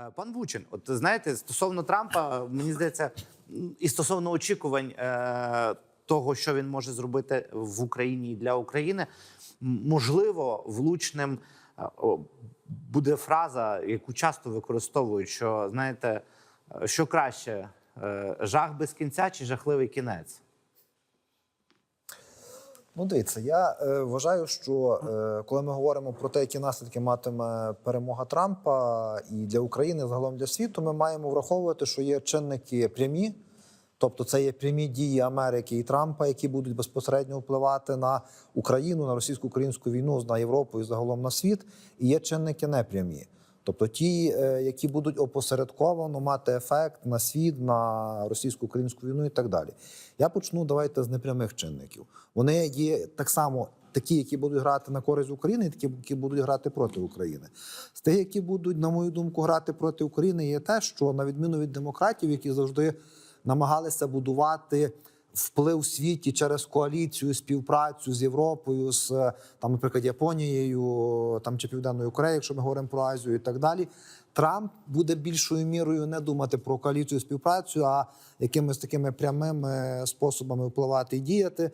Е, Пан Вучин, от знаєте, стосовно Трампа, мені здається, і стосовно очікувань е, того, що він може зробити в Україні і для України, можливо, влучним е, буде фраза, яку часто використовують, що знаєте, е, що краще, е, жах без кінця чи жахливий кінець? Ну, дивіться, я е, вважаю, що е, коли ми говоримо про те, які наслідки матиме перемога Трампа і для України, загалом для світу, ми маємо враховувати, що є чинники прямі, тобто це є прямі дії Америки і Трампа, які будуть безпосередньо впливати на Україну, на російсько-українську війну, на Європу і загалом на світ. І є чинники непрямі. Тобто ті, е, які будуть опосередковано мати ефект на світ, на російсько-українську війну і так далі. Я почну давайте з непрямих чинників. Вони є так само такі, які будуть грати на користь України, і такі, які будуть грати проти України. З тих, які будуть, на мою думку, грати проти України, є те, що на відміну від демократів, які завжди намагалися будувати вплив у світі через коаліцію, співпрацю з Європою, з е, там, наприклад, Японією, там чи Південною Кореєю, якщо ми говоримо про Азію і так далі. Трамп буде більшою мірою не думати про коаліцію співпрацю, а якимись такими прямими способами впливати і діяти.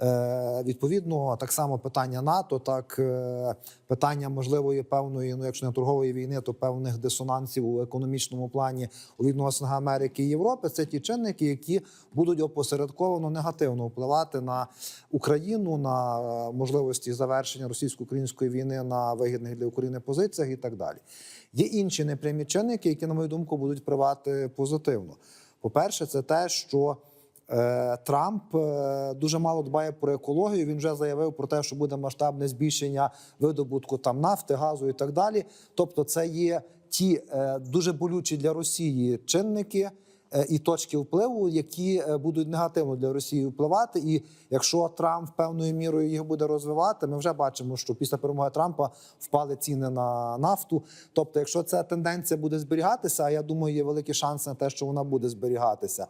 Е, відповідно, так само питання НАТО, так е, питання можливої певної, ну якщо не торгової війни, то певних дисонансів у економічному плані у відносинах Америки і Європи. Це ті чинники, які будуть опосередковано негативно впливати на Україну, на е, можливості завершення російсько-української війни на вигідних для України позиціях і так далі. Є інші непрямі чинники, які, на мою думку, будуть впливати позитивно. По-перше, це те, що Трамп е, дуже мало дбає про екологію. Він вже заявив про те, що буде масштабне збільшення видобутку там нафти, газу і так далі. Тобто, це є ті е, дуже болючі для Росії чинники. Е, І точки впливу, які е, будуть негативно для Росії впливати, і якщо Трамп певною мірою їх буде розвивати, ми вже бачимо, що після перемоги Трампа впали ціни на нафту. Тобто, якщо ця тенденція буде зберігатися, я думаю, є великі шанси на те, що вона буде зберігатися.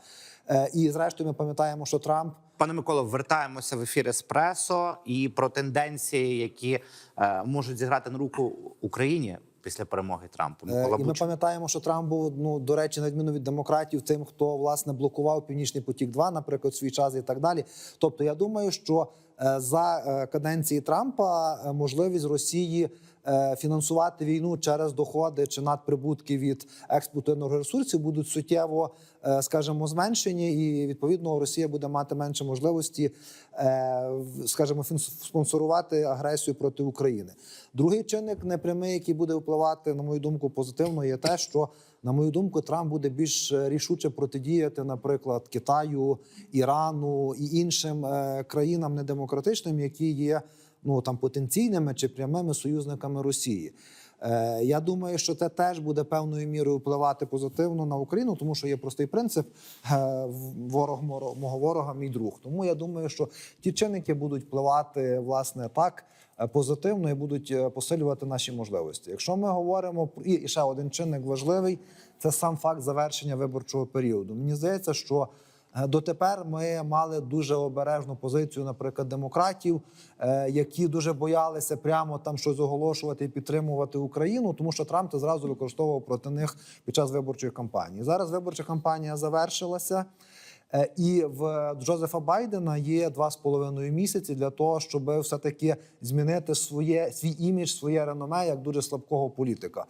Е, І зрештою, ми пам'ятаємо, що Трамп Пане Миколо, вертаємося в ефір Еспресо і про тенденції, які е, можуть зіграти на руку Україні після перемоги Трампа. Е, Микола І ми пам'ятаємо, що Трамп був ну до речі, на відміну від демократів, тим, хто власне блокував Північний потік, 2 наприклад, свій час і так далі. Тобто, я думаю, що е, за е, каденції Трампа можливість Росії. Е, Фінансувати війну через доходи чи надприбутки від експорту енергоресурсів будуть суттєво, е, скажімо, зменшені, і відповідно Росія буде мати менше можливості, е, скажімо, спонсорувати агресію проти України. Другий чинник непрямий, який буде впливати, на мою думку, позитивно, є те, що на мою думку, Трамп буде більш рішуче протидіяти, наприклад, Китаю, Ірану і іншим країнам недемократичним, які є ну там потенційними чи прямими союзниками Росії. Е, Я думаю, що це теж буде певною мірою впливати позитивно на Україну, тому що є простий принцип: е, ворог мого ворога, мій друг. Тому я думаю, що ті чинники будуть впливати власне так е, позитивно і будуть посилювати наші можливості. Якщо ми говоримо про і ще один чинник важливий, це сам факт завершення виборчого періоду. Мені здається, що Дотепер ми мали дуже обережну позицію, наприклад, демократів, е, які дуже боялися прямо там щось оголошувати і підтримувати Україну, тому що Трамп це зразу використовував проти них під час виборчої кампанії. Зараз виборча кампанія завершилася. Е, І в Джозефа Байдена є два з половиною місяці для того, щоб все таки змінити своє свій імідж, своє реноме як дуже слабкого політика.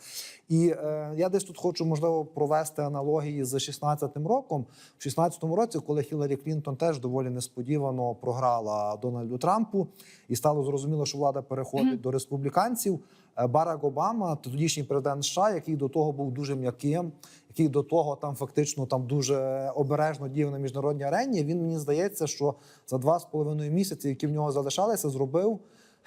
І е, я десь тут хочу можливо провести аналогії з 16-м роком. В 16-му році, коли Хіларі Клінтон теж доволі несподівано програла Дональду Трампу, і стало зрозуміло, що влада переходить до республіканців. Е, Барак Обама, тодішній президент США, який до того був дуже м'яким, який до того там фактично там дуже обережно діяв на міжнародній арені. Він мені здається, що за два з половиною місяці, які в нього залишалися, зробив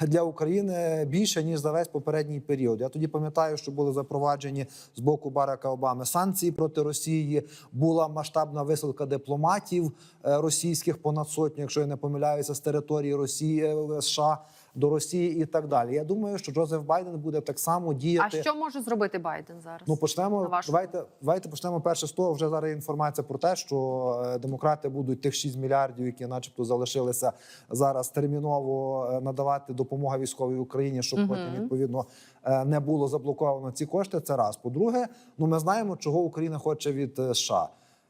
для України більше ніж за весь попередній період. Я тоді пам'ятаю, що були запроваджені з боку Барака Обами санкції проти Росії. Була масштабна висилка дипломатів е, російських понад сотню, якщо я не помиляюся, з території Росії е, США до Росії і так далі. Я думаю, що Джозеф Байден буде так само діяти. А що може зробити Байден зараз? Ну почнемо. Давайте давайте почнемо перше з того. Вже зараз інформація про те, що е, демократи будуть тих 6 мільярдів, які, начебто, залишилися зараз терміново е, надавати допомогу військовій Україні, щоб Мгм. потім відповідно е, не було заблоковано ці кошти. Це раз. По-друге, ну ми знаємо, чого Україна хоче від США.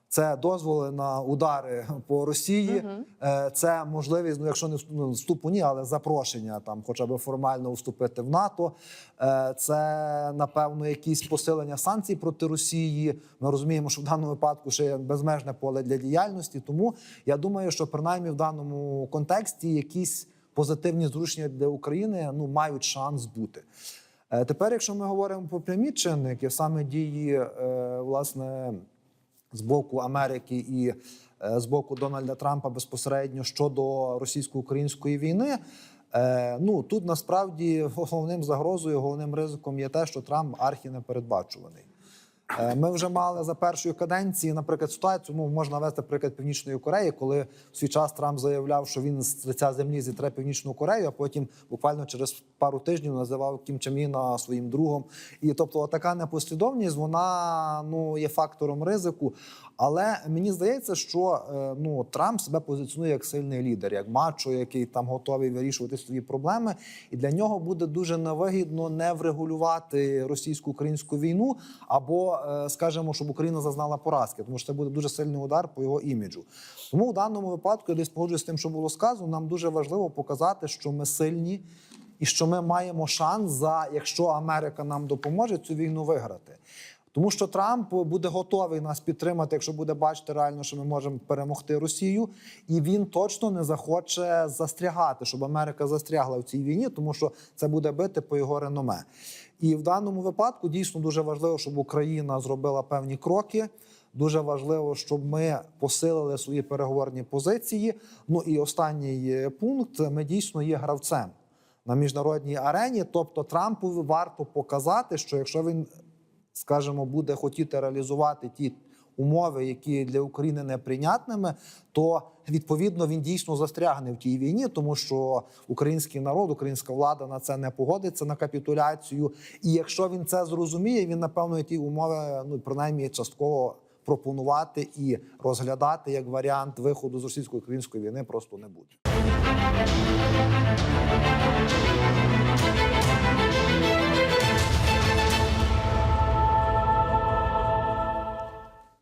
Це дозволи на удари по Росії. Е, Це можливість, ну якщо не ну, вступу, ні, але запрошення там, хоча б формально вступити в НАТО. Е, Це напевно якісь посилення санкцій проти Росії. Ми розуміємо, що в даному випадку ще є безмежне поле для діяльності. Тому я думаю, що принаймні в даному контексті якісь позитивні зрушення для України ну мають шанс бути. Е, Тепер, якщо ми говоримо про прямі чинники, саме дії власне з боку Америки і е, з боку Дональда Трампа безпосередньо щодо російсько-української війни. е, Ну тут насправді головним загрозою, головним ризиком є те, що Трамп архі непередбачуваний. Е, Ми вже мали за першої каденції, наприклад, ситуацію. Ну можна навести приклад Північної Кореї, коли в свій час Трамп заявляв, що він з лиця землі зітре Північну Корею, а потім буквально через пару тижнів називав Кім Чен Іна своїм другом. І тобто, така непослідовність вона ну є фактором ризику. Але мені здається, що е, ну Трамп себе позиціонує як сильний лідер, як мачо, який там готовий вирішувати свої проблеми, і для нього буде дуже невигідно не врегулювати російсько-українську війну, або скажімо, щоб Україна зазнала поразки, тому що це буде дуже сильний удар по його іміджу. Тому в даному випадку я десь погоджуюсь з тим, що було сказано. Нам дуже важливо показати, що ми сильні. І що ми маємо шанс за якщо Америка нам допоможе цю війну виграти. Тому що Трамп буде готовий нас підтримати, якщо буде бачити реально, що ми можемо перемогти Росію, і він точно не захоче застрягати, щоб Америка застрягла в цій війні, тому що це буде бити по його реноме. І в даному випадку дійсно дуже важливо, щоб Україна зробила певні кроки. Дуже важливо, щоб ми посилили свої переговорні позиції. Ну і останній е, пункт: ми дійсно є гравцем на міжнародній арені. Тобто Трампу варто показати, що якщо він скажімо, буде хотіти реалізувати ті умови, які для України неприйнятними, то відповідно він дійсно застрягне в тій війні, тому що український народ, українська влада на це не погодиться на капітуляцію. І якщо він це зрозуміє, він напевно ті умови, ну принаймні частково. Пропонувати і розглядати як варіант виходу з російсько-української війни просто не буде.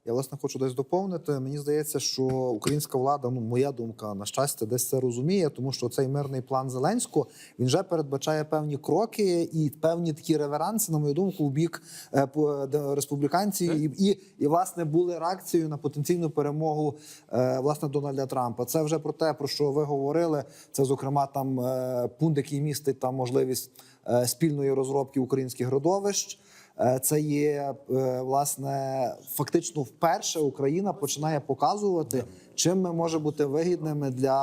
Я власне хочу десь доповнити. Мені здається, що українська влада, ну моя думка, на щастя, десь це розуміє, тому що цей мирний план Зеленського він вже передбачає певні кроки і певні такі реверанси, на мою думку, в бік е, по- республіканців, і, і, і власне були реакцією на потенційну перемогу е, власне Дональда Трампа. Це вже про те, про що ви говорили. Це зокрема там е, пункт, який містить там можливість спільної розробки українських родовищ. Е, Це є е, власне фактично вперше Україна починає показувати, чим ми можемо бути вигідними для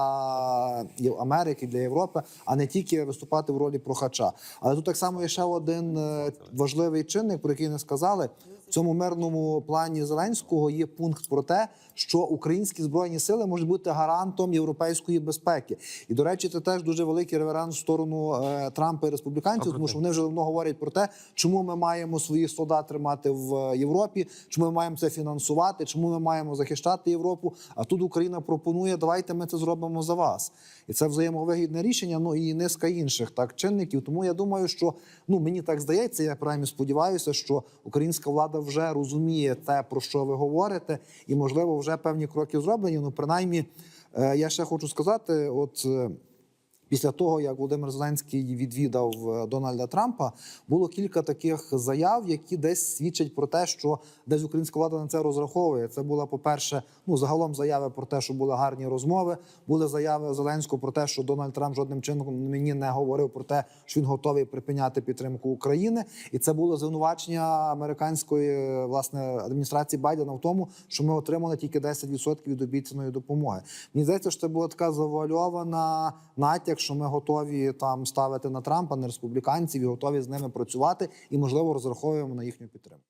Америки, для Європи, а не тільки виступати в ролі прохача. Але тут так само є ще один е, важливий чинник, про який не сказали. В цьому мирному плані Зеленського є пункт про те, що українські збройні сили можуть бути гарантом європейської безпеки. І до речі, це теж дуже великий реверанс в сторону е, Трампа і республіканців, тому що вони вже давно говорять про те, чому ми маємо своїх солдат тримати в Європі, чому ми маємо це фінансувати, чому ми маємо захищати Європу. А тут Україна пропонує, давайте ми це зробимо за вас. І це взаємовигідне рішення. Ну і низка інших так чинників. Тому я думаю, що ну мені так здається, я принаймні сподіваюся, що українська влада вже розуміє те, про що ви говорите, і можливо вже певні кроки зроблені. Ну, принаймні, е, я ще хочу сказати, от. Після того, як Володимир Зеленський відвідав е, Дональда Трампа, було кілька таких заяв, які десь свідчать про те, що десь українська влада на це розраховує. Це була, по-перше, ну загалом заяви про те, що були гарні розмови. Були заяви Зеленського про те, що Дональд Трамп жодним чином мені не говорив про те, що він готовий припиняти підтримку України. І це було звинувачення американської е, власне адміністрації Байдена в тому, що ми отримали тільки 10% від обіцяної допомоги. Мені здається, що це була така завуальована натяк, що ми готові там ставити на Трампа, на республіканців і готові з ними працювати, і можливо розраховуємо на їхню підтримку.